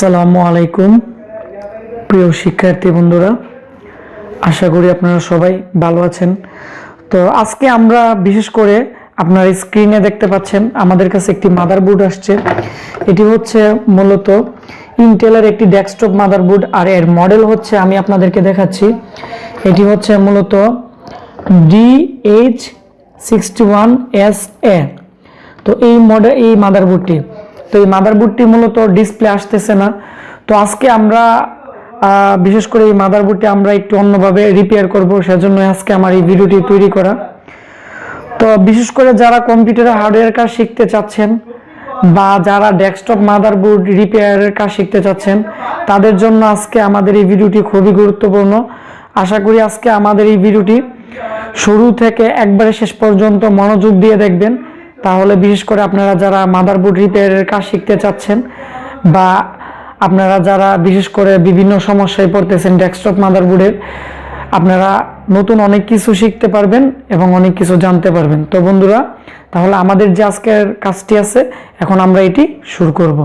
আসসালামু আলাইকুম, প্রিয় শিক্ষার্থী বন্ধুরা। আশা করি আপনারা সবাই ভালো আছেন। তো আজকে আমরা বিশেষ করে আপনার স্ক্রিনে দেখতে পাচ্ছেন, আমাদের কাছে একটি মাদারবোর্ড আসছে। এটি হচ্ছে মূলত ইন্টেলের একটি ডেস্কটপ মাদারবোর্ড আর এর মডেল হচ্ছে আমি আপনাদেরকে দেখাচ্ছি। এটি হচ্ছে মূলত DH sixty one S A তো এই মডেল এই মাদারবোর্ডটি তো এই মাদারবোর্ডটি মূলত ডিসপ্লে আসতেছে না। তো আজকে আমরা বিশেষ করে এই মাদারবোর্ডটি আমরা একটু অন্যভাবে রিপেয়ার করব সেজন্য আজকে আমার এই ভিডিওটি তৈরি করা। তো বিশেষ করে যারা কম্পিউটারে হার্ডওয়্যার কাজ শিখতে চাচ্ছেন বা যারা ডেস্কটপ মাদারবোর্ড রিপেয়ারের কাজ শিখতে চাচ্ছেন, তাদের জন্য আজকে আমাদের এই ভিডিওটি খুবই গুরুত্বপূর্ণ। আশা করি আজকে আমাদের এই ভিডিওটি শুরু থেকে একবারে শেষ পর্যন্ত মনোযোগ দিয়ে দেখবেন। তাহলে বিশেষ করে আপনারা যারা মাদারবোর্ড রিপেয়ারের কাজ শিখতে চাচ্ছেন বা আপনারা যারা বিশেষ করে বিভিন্ন সমস্যায় পড়তেছেন ডেস্কটপ মাদারবোর্ডের আপনারা নতুন অনেক কিছু শিখতে পারবেন এবং অনেক কিছু জানতে পারবেন। তো বন্ধুরা, তাহলে আমাদের যে আজকের কাজটি আছে, এখন আমরা এটি শুরু করব।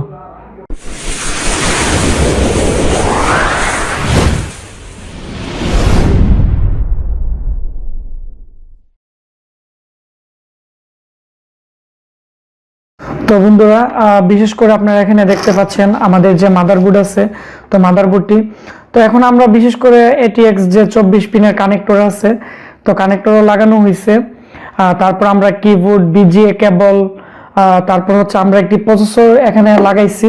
তো বন্ধুরা বিশেষ করে আপনারা এখানে দেখতে পাচ্ছেন আমাদের যে মাদারবোর্ড আছে, তো মাদারবোর্ডটি তো এখন আমরা বিশেষ করে এটিএক্স যে চব্বিশ পিনের কানেক্টর আছে, তো কানেক্টরও লাগানো হয়েছে তারপর আমরা কিবোর্ড বিজিএ কেবল তারপর হচ্ছে আমরা একটি প্রসেসর এখানে লাগাইছি।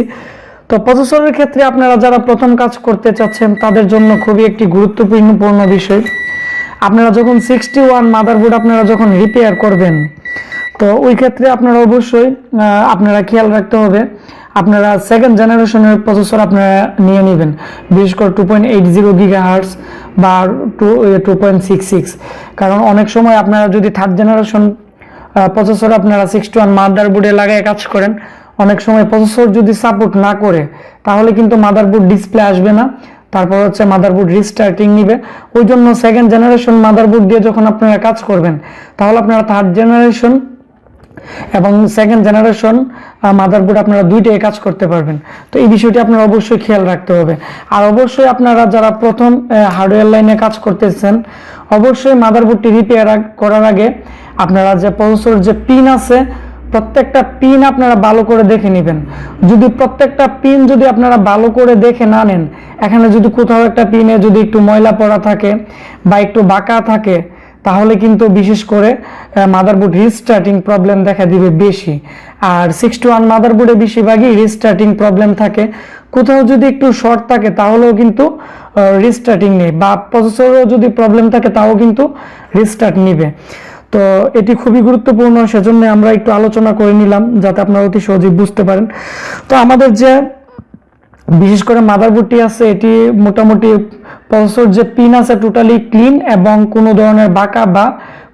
তো প্রসেসরের ক্ষেত্রে আপনারা যারা প্রথম কাজ করতে চাচ্ছেন, তাদের জন্য খুবই একটি গুরুত্বপূর্ণ বিষয়। আপনারা যখন সিক্সটি ওয়ান মাদারবোর্ড আপনারা যখন রিপেয়ার করবেন তো ওই ক্ষেত্রে আপনারা অবশ্যই আপনারা খেয়াল রাখতে হবে। আপনারা সেকেন্ড জেনারেশনের প্রসেসর আপনারা নিয়ে নেবেন। বিশেষ করে two point eight zero giga hertz বা two two point six six কারণ অনেক সময় আপনারা যদি থার্ড জেনারেশন প্রসেসর আপনারা সিক্স সিক্সটি ওয়ান মাদারবোর্ডে লাগায় কাজ করেন, অনেক সময় প্রসেসর যদি সাপোর্ট না করে, তাহলে কিন্তু মাদার মাদারবোর্ড ডিসপ্লে আসবে না। তারপর হচ্ছে মাদার মাদারবোর্ড রিস্টার্টিং নিবে। ওই জন্য সেকেন্ড জেনারেশন মাদারবোর্ড দিয়ে যখন আপনারা কাজ করবেন, তাহলে আপনারা থার্ড জেনারেশন এবং সেকেন্ড জেনারেশন মাদারবোর্ড আপনারা দুইটাই কাজ করতে পারবেন। তো এই বিষয়টি আপনারা অবশ্যই খেয়াল রাখতে হবে। আর অবশ্যই আপনারা যারা প্রথম হার্ডওয়্যার লাইনে কাজ করতেছেন, অবশ্যই মাদারবোর্ডটি রিপেয়ার করার আগে আপনারা যে প্রসেসর যে পিন আছে, প্রত্যেকটা পিন আপনারা ভালো করে দেখে নেবেন। যদি প্রত্যেকটা পিন যদি আপনারা ভালো করে দেখে না নেন, এখানে যদি কোথাও একটা পিনে যদি একটু ময়লা পড়া থাকে বা একটু বাঁকা থাকে তাহলে কিন্তু বিশেষ করে মাদারবোর্ড রিস্টার্টিং প্রবলেম দেখা দিবে বেশি। আর সিক্সটি ওয়ান মাদারবোর্ডে বেশিরভাগই রিস্টার্টিং প্রবলেম থাকে। কোথাও যদি একটু শর্ট থাকে, তাহলেও কিন্তু রিস্টার্টিং নেই। বা প্রসেসরও যদি প্রবলেম থাকে, তাও কিন্তু রিস্টার্ট নিবে। তো এটি খুবই গুরুত্বপূর্ণ, সেজন্য আমরা একটু আলোচনা করে নিলাম, যাতে আপনারা অতি সহজেই বুঝতে পারেন। তো আমাদের যে, বিশেষ করে মাদারবোর্ডটি আছে, এটি মোটামুটি প্রসেসর যে পিন আছে টোটালি ক্লিন এবং কোনো ধরনের বাঁকা বা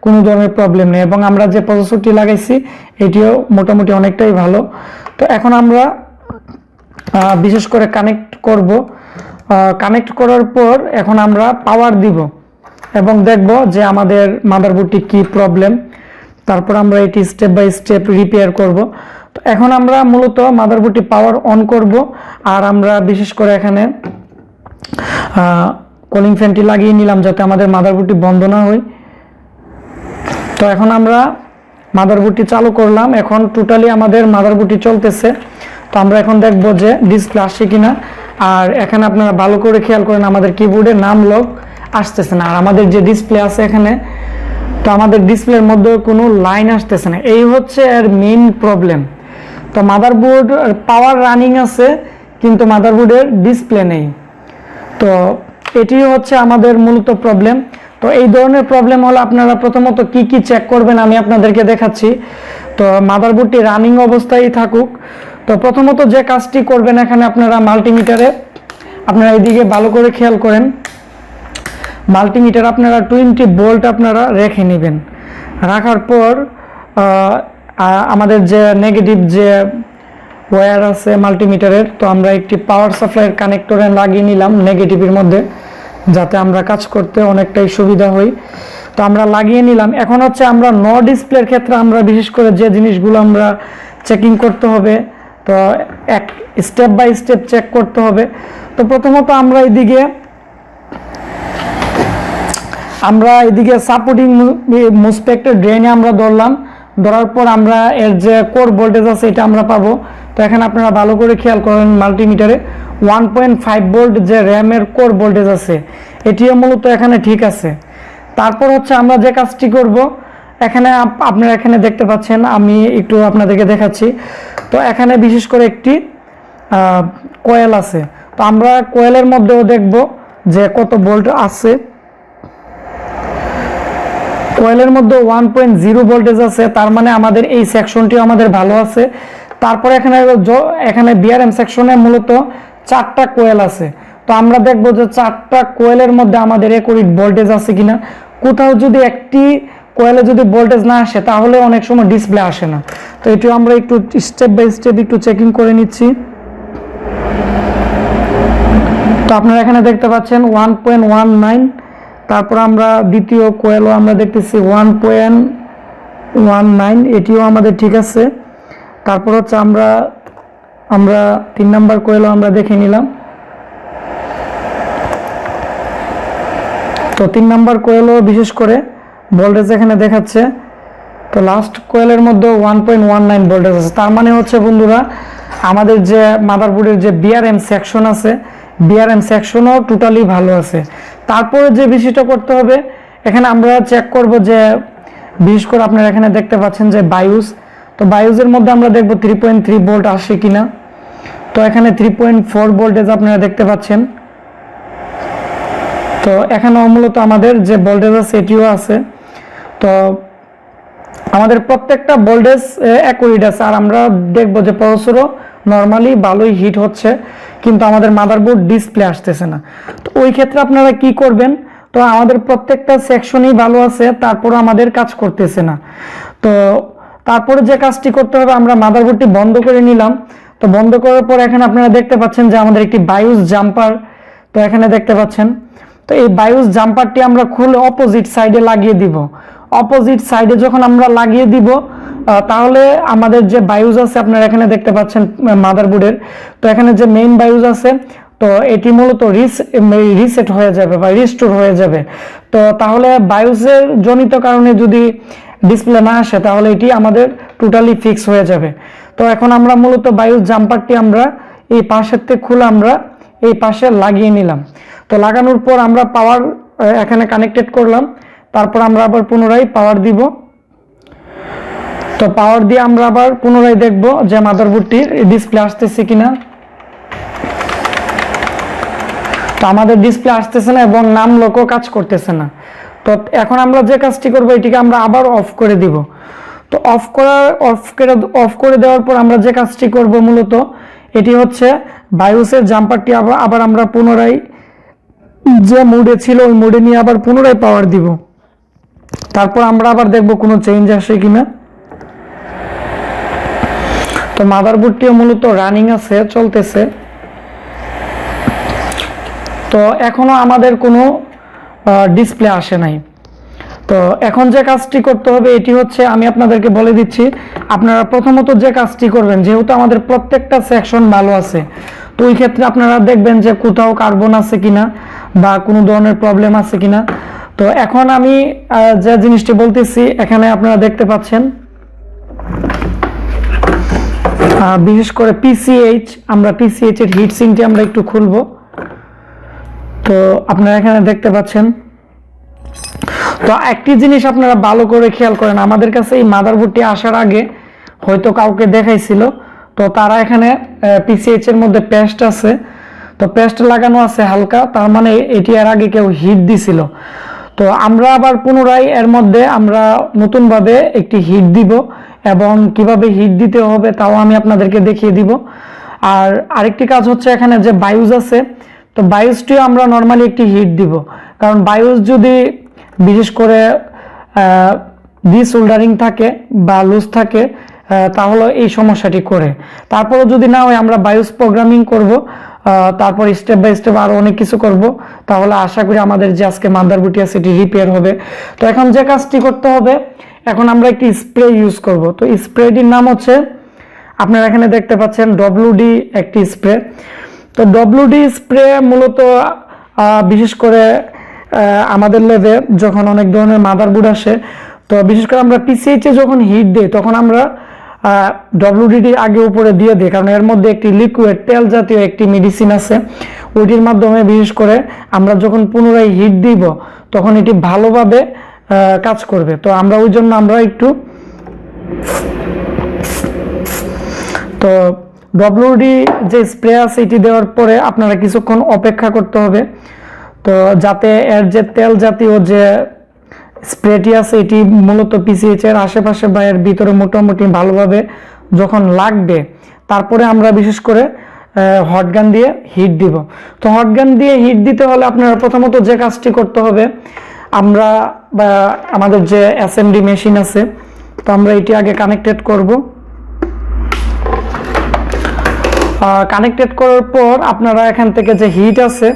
কোনো ধরনের প্রবলেম নেই। এবং আমরা যে প্রসেসরটি লাগাইছি, এটিও মোটামুটি অনেকটাই ভালো। তো এখন আমরা বিশেষ করে কানেক্ট করব। কানেক্ট করার পর এখন আমরা পাওয়ার দিব এবং দেখব যে আমাদের মাদারবোর্ডটি কি প্রবলেম তারপর আমরা এটি স্টেপ বাই স্টেপ রিপেয়ার করব। তো এখন আমরা মূলত মাদারবোর্ডটি পাওয়ার অন করব। আর আমরা বিশেষ করে এখানে কলিং ফ্যানটি লাগিয়ে নিলাম যাতে আমাদের মাদারবোর্ডটি বন্ধ না হয়। তো এখন আমরা মাদারবোর্ডটি চালু করলাম। এখন টোটালি আমাদের মাদারবোর্ডটি চলতেছে। তো আমরা এখন দেখব যে ডিসপ্লে আসছে কিনা। আর এখানে আপনারা ভালো করে খেয়াল করেন, আমাদের কিবোর্ডে নাম লগ আসতেছে না। আর আমাদের যে ডিসপ্লে আছে এখানে, তো আমাদের ডিসপ্লের মধ্যে কোনো লাইন আসতেছে না। এই হচ্ছে এর মেইন প্রবলেম তো মাদারবোর্ড পাওয়ার রানিং আছে, কিন্তু মাদারবোর্ডের ডিসপ্লে নেই। তো এটি হচ্ছে আমাদের মূলত প্রবলেম তো এই ধরনের প্রবলেম হলে আপনারা প্রথমত কি কি চেক করবেন আমি আপনাদেরকে দেখাচ্ছি। তো মাদারবোর্ডটি রানিং অবস্থায় থাকুক। তো প্রথমত যে কাজটি করবেন এখানে আপনারা মাল্টিমিটারে আপনারা এইদিকে ভালো করে খেয়াল করেন। মাল্টিমিটার আপনারা টোয়েন্টি বোল্ট আপনারা রেখে নেবেন। রাখার পর আমাদের যে নেগেটিভ যে ওয়্যার আছে মাল্টিমিটারের, তো আমরা একটি পাওয়ার সাপ্লাইয়ের কানেক্টরে লাগিয়ে নিলাম নেগেটিভের মধ্যে, যাতে আমরা কাজ করতে অনেকটাই সুবিধা হই। তো আমরা লাগিয়ে নিলাম। এখন হচ্ছে আমরা ন ডিসপ্লের ক্ষেত্রে আমরা বিশেষ করে যে জিনিসগুলো আমরা চেকিং করতে হবে, তো এক স্টেপ বাই স্টেপ চেক করতে হবে। তো প্রথমত আমরা এদিকে আমরা এদিকে সাপোর্টিং মুসপেক্টের ড্রেনে আমরা ধরলাম। ধরার পর আমরা এর যে কোর ভোল্টেজ আছে, এটা আমরা পাবো। তো এখানে আপনারা ভালো করে খেয়াল করেন মাল্টিমিটারে ওয়ান পয়েন্ট ফাইভ ভোল্ট যে র্যামের কোর ভোল্টেজ আছে, এটিও মূলত এখানে ঠিক আছে। তারপর হচ্ছে আমরা যে কাজটি করব, এখানে আপ- আপনারা এখানে দেখতে পাচ্ছেন, আমি একটু আপনাদেরকে দেখাচ্ছি। তো এখানে বিশেষ করে একটি কয়েল আছে। তো আমরা কোয়েলের মধ্যেও দেখব যে কত ভোল্ট আছে। কয়েলের মধ্যে ওয়ান পয়েন্ট জিরো ভোল্টেজ আছে, তার মানে আমাদের এই সেকশনটিও আমাদের ভালো আছে। তারপরে এখানে এখানে বিআরএম সেকশনে মূলত চারটা কোয়েল আছে। তো আমরা দেখব যে চারটা কোয়েলের মধ্যে আমাদের একুরিট ভোল্টেজ আছে কিনা। কোথাও যদি একটি কোয়েলে যদি ভোল্টেজ না আসে, তাহলে অনেক সময় ডিসপ্লে আসে না। তো এটিও আমরা একটু স্টেপ বাই স্টেপ একটু চেকিং করে নিচ্ছি। তো আপনারা এখানে দেখতে পাচ্ছেন ওয়ান পয়েন্ট ওয়ান নাইন তারপর আমরা দ্বিতীয় কোয়েলও আমরা দেখতেছি ওয়ান পয়েন্ট ওয়ান নাইন এটিও আমাদের ঠিক আছে। তারপর হচ্ছে আমরা আমরা তিন নাম্বার কোয়েলও আমরা দেখে নিলাম। তো তিন নাম্বার কোয়েলও বিশেষ করে ভোল্টেজ এখানে দেখাচ্ছে। তো লাস্ট কোয়েলের মধ্যে one point one nine voltage আছে। তার মানে হচ্ছে বন্ধুরা, আমাদের যে মাদারবোর্ডের যে বিআরএম সেকশন আছে বিআরএম সেকশনও টোটালি ভালো আছে। তারপরে যে বিষয়টা করতে হবে, এখানে আমরা চেক করব যে, বিশেষ করে আপনারা এখানে দেখতে পাচ্ছেন যে বায়ুস, তো বায়ুসের মধ্যে আমরা দেখব থ্রি পয়েন্ট থ্রি ভোল্ট আসে কিনা। তো এখানে থ্রি পয়েন্ট ফোর ভোল্টেজ আপনারা দেখতে পাচ্ছেন। তো এখানেও মূলত আমাদের যে ভোল্টেজ আছে এটিও আছে। তো আমাদের প্রত্যেকটা ভোল্টেজ অ্যাকুরেট আছে। আর আমরা দেখব যে প্রসেসরও নর্মালি ভালোই হিট হচ্ছে। কিন্তু আমাদের মাদারবোর্ড ডিসপ্লে আসতেছে না। তো ওই ক্ষেত্রে আপনারা কি করবেন? তো আমাদের প্রত্যেকটা সেকশনই ভালো আছে তারপর আমাদের কাজ করতেছে না। তো তারপরে যে কাজটি করতে হবে, আমরা মাদারবোর্ডটি বন্ধ করে নিলাম। তো বন্ধ করার পর এখানে আপনারা দেখতে পাচ্ছেন যে আমাদের একটি বায়ুস জাম্পার তো এখানে দেখতে পাচ্ছেন। তো এই বায়ুস জাম্পারটি আমরা খুলে অপোজিট সাইডে লাগিয়ে দিব। অপোজিট সাইডে যখন আমরা লাগিয়ে দিব তাহলে আমাদের যে বায়ুজ আছে আপনারা এখানে দেখতে পাচ্ছেন মাদারবোর্ডের তো এখানে যে মেইন বায়ুজ আছে, তো এটি মূলত রিস রিসেট হয়ে যাবে বা রিস্টোর হয়ে যাবে। তো তাহলে বায়ুসের জনিত কারণে যদি ডিসপ্লে না আসে, তাহলে এটি আমাদের টোটালি ফিক্স হয়ে যাবে। তো এখন আমরা মূলত বায়ুস জাম্পারটি আমরা এই পাশের থেকে খুলে আমরা এই পাশে লাগিয়ে নিলাম। তো লাগানোর পর আমরা পাওয়ার এখানে কানেক্টেড করলাম। তারপর আমরা আবার পুনরায় পাওয়ার দিব। তো পাওয়ার দিয়ে আমরা আবার পুনরায় দেখব যে মাদারবোর্ডটির ডিসপ্লে আসতেছে কিনা। তো আমাদের ডিসপ্লে আসতেছে না এবং নাম লোকও কাজ করতেছে না। তো এখন আমরা যে কাজটি করব, এটিকে আমরা আবার অফ করে দিব। তো অফ করার অফ করে অফ করে দেওয়ার পর আমরা যে কাজটি করব মূলত, এটি হচ্ছে বায়ুসের জাম্পারটি আবার আবার আমরা পুনরায় যে মুডে ছিল, ওই মুডে নিয়ে আবার পুনরায় পাওয়ার দিব। তারপর আমরা আবার দেখব কোনো চেঞ্জ আসে কিনা। তো মাদারবোর্ডটিও মূলত রানিং আছে, চলতেছে। তো এখনও আমাদের কোনো ডিসপ্লে আসে নাই। তো এখন যে কাজটি করতে হবে, এটি হচ্ছে আমি আপনাদেরকে বলে দিচ্ছি, আপনারা প্রথমত যে কাজটি করবেন, যেহেতু আমাদের প্রত্যেকটা সেকশন ভালো আছে, তো ওই ক্ষেত্রে আপনারা দেখবেন যে কোথাও কার্বন আছে কিনা বা কোনো ধরনের প্রবলেম আছে কিনা। তো এখন আমি যে জিনিসটি বলতেছি, এখানে আপনারা দেখতে পাচ্ছেন বিশেষ করে পিসিএইচ আমরা পিসিএইচ এর হিট সিংটি আমরা একটু খুলবো। তো আপনারা এখানে দেখতে পাচ্ছেন। তো একটি জিনিস আপনারা ভালো করে খেয়াল করেন, আমাদের কাছে এই মাদারবোর্ডটি আসার আগে হয়তো কাউকে দেখাইছিল। তো তারা এখানে পিসিএইচ এর মধ্যে পেস্ট আছে। তো পেস্ট লাগানো আছে হালকা, তার মানে এটি এর আগে কেউ হিট দিছিল। তো আমরা আবার পুনরায় এর মধ্যে আমরা নতুনভাবে একটি হিট দিব। এবং কীভাবে হিট দিতে হবে তাও আমি আপনাদেরকে দেখিয়ে দিব। আর আরেকটি কাজ হচ্ছে এখানে যে বায়ুজ আছে, তো বায়ুজটিও আমরা নর্মালি একটি হিট দিব। কারণ বায়ুজ যদি বিশেষ করে ডিসোল্ডারিং থাকে বা লুজ থাকে তাহলে এই সমস্যাটি করে। তারপরে যদি না হয় আমরা বায়োস প্রোগ্রামিং করব তারপর স্টেপ বাই স্টেপ আরও অনেক কিছু করব। তাহলে আশা করি আমাদের যে আজকে মাদারবুটি আছে এটি রিপেয়ার হবে। তো এখন যে কাজটি করতে হবে এখন আমরা একটি স্প্রে ইউজ করব। তো স্প্রেটির নাম হচ্ছে, আপনারা এখানে দেখতে পাচ্ছেন ডব্লিউডি একটি স্প্রে তো ডব্লিউডি স্প্রে মূলত বিশেষ করে আমাদের লেভে যখন অনেক ধরনের মাদারবোর্ড আসে, তো বিশেষ করে আমরা পিসিএইচে যখন হিট দিই, তখন আমরা ডব্লিউডিটি আগে উপরে দিয়ে দিই, কারণ এর মধ্যে একটি লিকুইড তেল জাতীয় একটি মেডিসিন আছে। ওইটির মাধ্যমে বিশেষ করে আমরা যখন পুনরায় হিট দিব, তখন এটি ভালোভাবে কাজ করবে। তো আমরা ওই জন্য আমরা একটু তো ডব্লিউডি যে স্প্রে আছে, এটি দেওয়ার পরে আপনারা কিছুক্ষণ অপেক্ষা করতে হবে। তো যাতে এর যে তেল জাতীয় যে স্প্রেটি আছে, এটি মূলত পিসিএইচ এর আশেপাশে বা এর ভিতরে মোটামুটি ভালোভাবে যখন লাগবে, তারপরে আমরা বিশেষ করে হট গান দিয়ে হিট দিব। তো হট গান দিয়ে হিট দিতে হলে আপনারা প্রথমত যে কাজটি করতে হবে আমরা, বা আমাদের যে এসএমডি মেশিন আছে, তো আমরা এটি আগে কানেক্টেড করব। কানেক্টেড করার পর আপনারা এখান থেকে যে হিট আছে,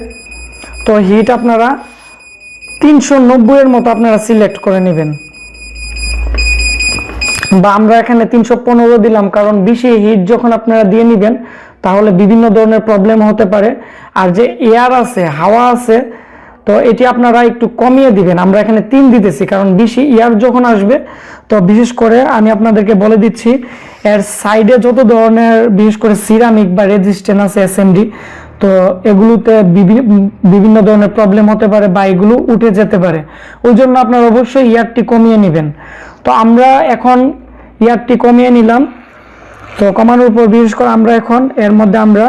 তো হিট আপনারা তিনশো নব্বইয়ের মতো আপনারা সিলেক্ট করে নেবেন। বা আমরা এখানে তিনশো পনেরো দিলাম, কারণ বেশি হিট যখন আপনারা দিয়ে নেবেন, তাহলে বিভিন্ন ধরনের প্রবলেম হতে পারে। আর যে এয়ার আছে, হাওয়া আছে তো এটি আপনারা একটু কমিয়ে দিবেন। আমরা এখানে তিন দিতেছি, কারণ বেশি ইয়ার যখন আসবে, তো বিশেষ করে আমি আপনাদেরকে বলে দিচ্ছি, এর সাইডে যত ধরনের, বিশেষ করে সিরামিক বা রেজিস্ট্যান্ট আছে এসএমডি তো এগুলোতে বিভিন্ন ধরনের প্রবলেম হতে পারে বা এগুলো উঠে যেতে পারে। ওই জন্য আপনারা অবশ্যই ইয়ারটি কমিয়ে নেবেন। তো আমরা এখন ইয়ারটি কমিয়ে নিলাম। তো কমানোর উপর বিশেষ করে আমরা এখন, এর মধ্যে আমরা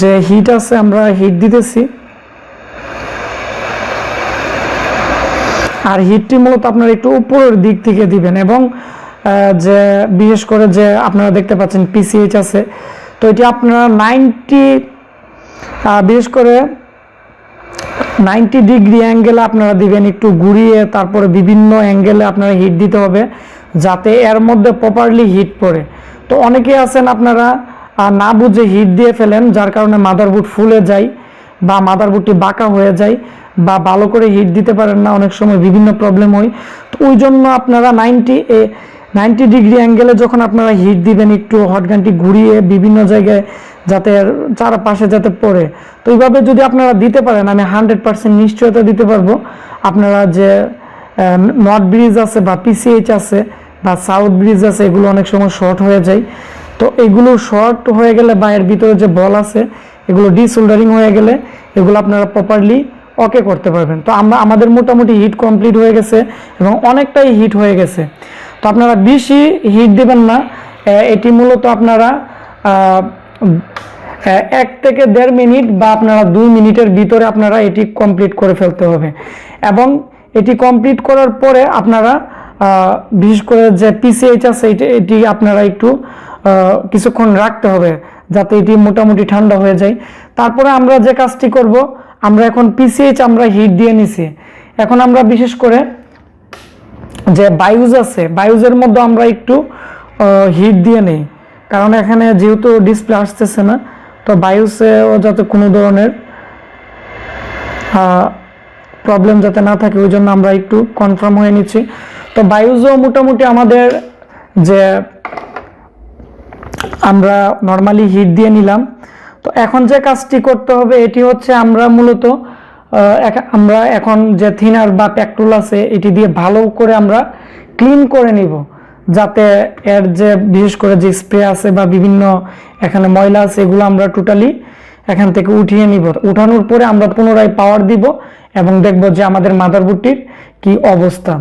যে হিট আছে আমরা হিট দিতেছি। আর হিটটি মূলত আপনারা একটু উপরের দিক থেকে দিবেন এবং যে বিশেষ করে যে আপনারা দেখতে পাচ্ছেন পিসিএইচ আছে, তো এটি আপনারা নাইনটি বিশেষ করে নাইনটি ডিগ্রি অ্যাঙ্গেলে আপনারা দিবেন একটু ঘুরিয়ে, তারপরে বিভিন্ন অ্যাঙ্গেলে আপনারা হিট দিতে হবে, যাতে এর মধ্যে প্রপারলি হিট পড়ে। তো অনেকে আছেন আপনারা না বুঝে হিট দিয়ে ফেলেন, যার কারণে মাদারবোর্ড ফুলে যায় বা মাদারবোর্ডটি বাঁকা হয়ে যায় বা ভালো করে হিট দিতে পারেন না, অনেক সময় বিভিন্ন প্রবলেম হয়। তো ওই জন্য আপনারা নাইনটি এ নাইনটি ডিগ্রি অ্যাঙ্গেলে যখন আপনারা হিট দিবেন, একটু হটগানটি ঘুরিয়ে বিভিন্ন জায়গায় যাতে চারপাশে যাতে পড়ে। তো এইভাবে যদি আপনারা দিতে পারেন, আমি হান্ড্রেড পার্সেন্ট নিশ্চয়তা দিতে পারব। আপনারা যে নর্থ ব্রিজ আছে বা পিসিএইচ আছে বা সাউথ ব্রিজ আছে, এগুলো অনেক সময় শর্ট হয়ে যায়। তো এগুলো শর্ট হয়ে গেলে বা এর ভিতরে যে বল আছে, এগুলো ডিসোল্ডারিং হয়ে গেলে এগুলো আপনারা প্রপারলি ওকে করতে পারবেন। তো আমরা, আমাদের মোটামুটি হিট কমপ্লিট হয়ে গেছে এবং অনেকটাই হিট হয়ে গেছে। তো আপনারা বেশি হিট দেবেন না এটি মূলত আপনারা এক থেকে দেড় মিনিট বা আপনারা দুই মিনিটের ভিতরে আপনারা এটি কমপ্লিট করে ফেলতে হবে। এবং এটি কমপ্লিট করার পরে আপনারা বিশেষ করে যে পিসিএইচ আছে এটি আপনারা একটু কিছুক্ষণ রাখতে হবে যাতে এটি মোটামুটি ঠান্ডা হয়ে যায়। তারপরে আমরা যে কাজটি করব, আমরা এখন পিসিএইচ আমরা হিট দিয়ে নিছি। এখন আমরা বিশেষ করে যে বায়ুজ আছে, বায়ুজের মধ্যে আমরা একটু হিট দিয়ে নেই। কারণ এখানে যেহেতু ডিসপ্লে আসতেছে না, তো বায়ুসেও যাতে কোনো ধরনের প্রবলেম যাতে না থাকে, ওই জন্য আমরা একটু কনফার্ম হয়ে নিচ্ছি। তো বায়ুজও মোটামুটি আমাদের যে আমরা নর্মালি হিট দিয়ে নিলাম। তো এখন যে কাজটি করতে হবে, এটি হচ্ছে আমরা মূলত আমরা এখন যে থিনার বা প্যাকটুল আছে, এটি দিয়ে ভালো করে আমরা ক্লিন করে নিব। যাতে এর যে, বিশেষ করে যে স্প্রে আছে বা বিভিন্ন এখানে ময়লা আছে, এগুলো আমরা টোটালি এখান থেকে উঠিয়ে নিব। উঠানোর পরে আমরা পুনরায় পাওয়ার দিব এবং দেখব যে আমাদের মাদারবোর্ডটির কি অবস্থা।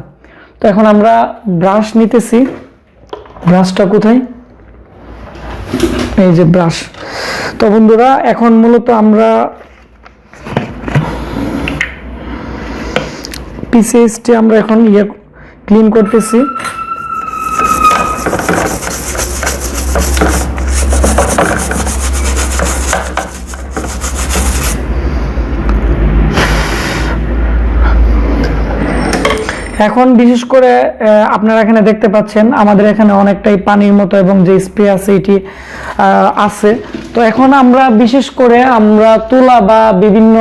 তো এখন আমরা ব্রাশ নিতেছি। ব্রাশটা কোথায়? এই যে ব্রাশ তো বন্ধুরা এখন মূলত আমরা পিসিএসটি আমরা এখন ইয়ে ক্লিন করতেছি। এখন বিশেষ করে আপনারা এখানে দেখতে পাচ্ছেন, আমাদের এখানে অনেকটাই পানির মতো এবং যে স্প্রে আছে এটি আছে। তো এখন আমরা বিশেষ করে আমরা তুলা বা বিভিন্ন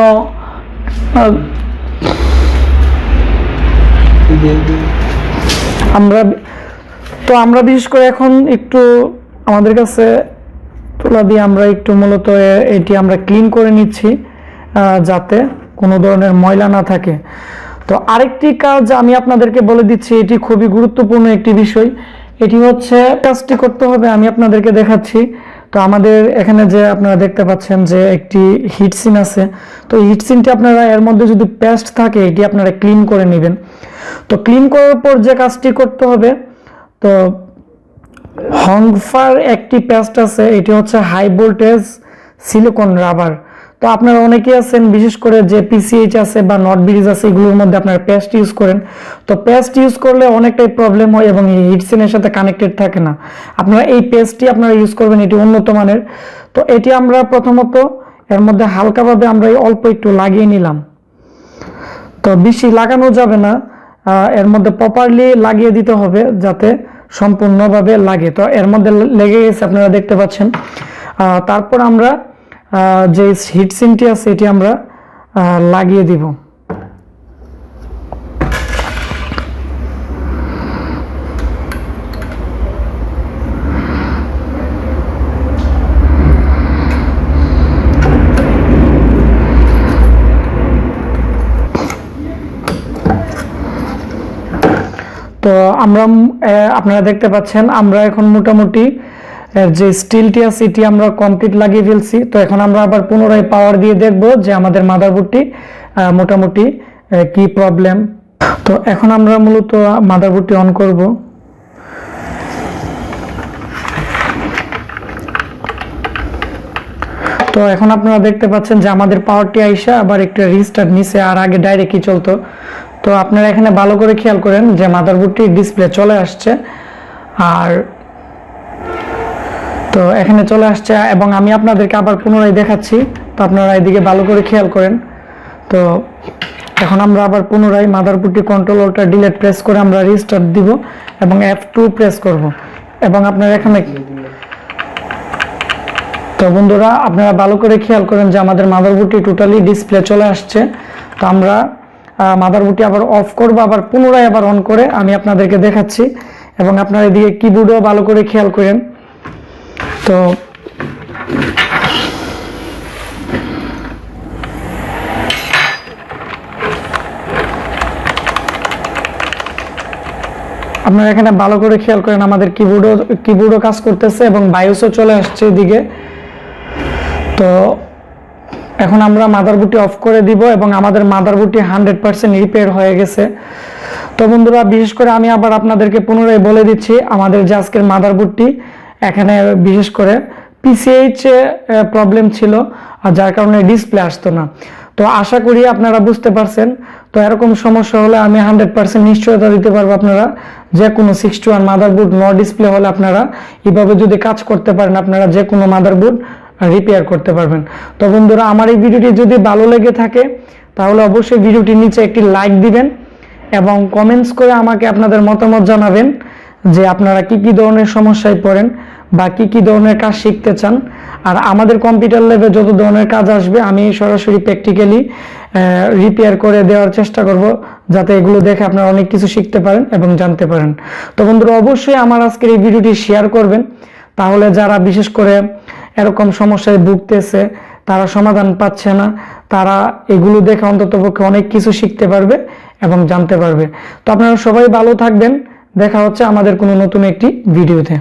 আমরা তো আমরা বিশেষ করে এখন একটু আমাদের কাছে তুলা দিয়ে আমরা একটু মূলত এটি আমরা ক্লিন করে নিচ্ছি যাতে কোনো ধরনের ময়লা না থাকে। তো আরেকটি কাজ আমি আপনাদেরকে বলে দিচ্ছি, এটি খুবই গুরুত্বপূর্ণ একটি বিষয়। এটি হচ্ছে, কাজটি করতে হবে আমি আপনাদেরকে দেখাচ্ছি। তো আমাদের এখানে যে আপনারা দেখতে পাচ্ছেন যে একটি হিট সিন আছে। তো হিট সিনটি আপনারা এর মধ্যে যদি পেস্ট থাকে, এটি আপনারা ক্লিন করে নেবেন। তো ক্লিন করার পর যে কাজটি করতে হবে, তো হংফার একটি পেস্ট আছে, এটি হচ্ছে হাই ভোল্টেজ সিলিকন রাবার তো আপনারা অনেকেই আছেন, বিশেষ করে যে পিসিএইচ আছে বা নট ব্রিজ আছে, এগুলোর মধ্যে আপনারা পেস্ট ইউজ করেন। তো পেস্ট ইউজ করলে অনেকটাই প্রবলেম হয় এবং হিটসেনের সাথে কানেক্টেড থাকে না। আপনারা এই পেস্টটি আপনারা ইউজ করবেন, এটি উন্নত মানের। তো এটি আমরা প্রথমত, এর মধ্যে হালকাভাবে আমরা এই অল্প একটু লাগিয়ে নিলাম। তো বেশি লাগানো যাবে না এর মধ্যে প্রপারলি লাগিয়ে দিতে হবে যাতে সম্পূর্ণভাবে লাগে। তো এর মধ্যে লেগে গেছে, আপনারা দেখতে পাচ্ছেন। তারপর আমরা যে হিট সিনটি আছে, এটি আমরা লাগিয়ে দিব। তো আমরা আপনারা দেখতে পাচ্ছেন, আমরা এখন মোটামুটি যে স্টিলটি আছে, এটি আমরা কমপ্লিট লাগিয়ে ফেলছি। তো এখন আমরা আবার পুনরায় পাওয়ার দিয়ে দেখব যে আমাদের মাদারবোর্ডটি মোটামুটি কি প্রবলেম তো এখন আমরা মূলত মাদারবোর্ডটি অন করব। তো এখন আপনারা দেখতে পাচ্ছেন যে আমাদের পাওয়ারটি আইসা আবার একটু রিস্টার্ট নিছে আর আগে ডাইরেক্টই চলতো। তো আপনারা এখানে ভালো করে খেয়াল করেন যে মাদারবোর্ডটি ডিসপ্লে চলে আসছে। আর তো এখানে চলে আসছে এবং আমি আপনাদেরকে আবার পুনরায় দেখাচ্ছি। তো আপনারা এদিকে ভালো করে খেয়াল করেন। তো এখন আমরা আবার পুনরায় মাদারবোর্ডটি কন্ট্রোলটা ডিলেট প্রেস করে আমরা রিস্টার্ট দিব এবং এফ টু প্রেস করব। এবং আপনারা এখানে তো বন্ধুরা, আপনারা ভালো করে খেয়াল করেন যে আমাদের মাদারবোর্ডটি টোটালি ডিসপ্লে চলে আসছে। তো আমরা মাদারবোর্ডটি আবার অফ করব, আবার পুনরায় আবার অন করে আমি আপনাদেরকে দেখাচ্ছি। এবং আপনারা এদিকে কিবোর্ডও ভালো করে খেয়াল করেন। তো আপনারা এখানে ভালো করে খেয়াল করেন, আমাদের কিবোর্ডও কিবোর্ডও কাজ করতেছে এবং বায়োসও চলে আসছে এদিকে। তো এখন আমরা মাদারবোর্ডটি অফ করে দিব এবং আমাদের মাদারবোর্ডটি হান্ড্রেড পার্সেন্ট রিপেয়ার হয়ে গেছে। তো বন্ধুরা, বিশেষ করে আমি আবার আপনাদেরকে পুনরায় বলে দিচ্ছি, আমাদের যে আজকের মাদারবোর্ডটি এখানে বিশেষ করে পিসিএইচ প্রবলেম ছিল আর যার কারণে ডিসপ্লে আসতো না। তো আশা করি আপনারা বুঝতে পারছেন। তো এরকম সমস্যা হলে আমি হান্ড্রেড পার্সেন্ট নিশ্চয়তা দিতে পারব আপনারা। যে কোনো sixty one motherboard no display হলে আপনারা এভাবে যদি কাজ করতে পারেন, আপনারা যে কোনো মাদারবোর্ড রিপেয়ার করতে পারবেন। তো বন্ধুরা, আমার এই ভিডিওটি যদি ভালো লেগে থাকে, তাহলে অবশ্যই ভিডিওটির নিচে একটি লাইক দিবেন এবং কমেন্টস করে আমাকে আপনাদের মতামত জানাবেন। যে আপনারা কি কি ধরনের সমস্যায় পড়েন বা কি কি ধরনের কাজ শিখতে চান, আর আমাদের কম্পিউটার ল্যাবে যত ধরনের কাজ আসবে, আমি সরাসরি প্র্যাকটিক্যালি রিপেয়ার করে দেওয়ার চেষ্টা করব, যাতে এগুলো দেখে আপনারা অনেক কিছু শিখতে পারেন এবং জানতে পারেন। তো বন্ধুরা, অবশ্যই আমার আজকের এই ভিডিওটি শেয়ার করবেন। তাহলে যারা বিশেষ করে এরকম সমস্যায় ভুগতেছে, তারা সমাধান পাচ্ছে না। তারা এগুলো দেখে অন্ততপক্ষে অনেক কিছু শিখতে পারবে এবং জানতে পারবে। তো আপনারা সবাই ভালো থাকবেন। দেখা হচ্ছে আমাদের কোনো নতুন একটি ভিডিওতে।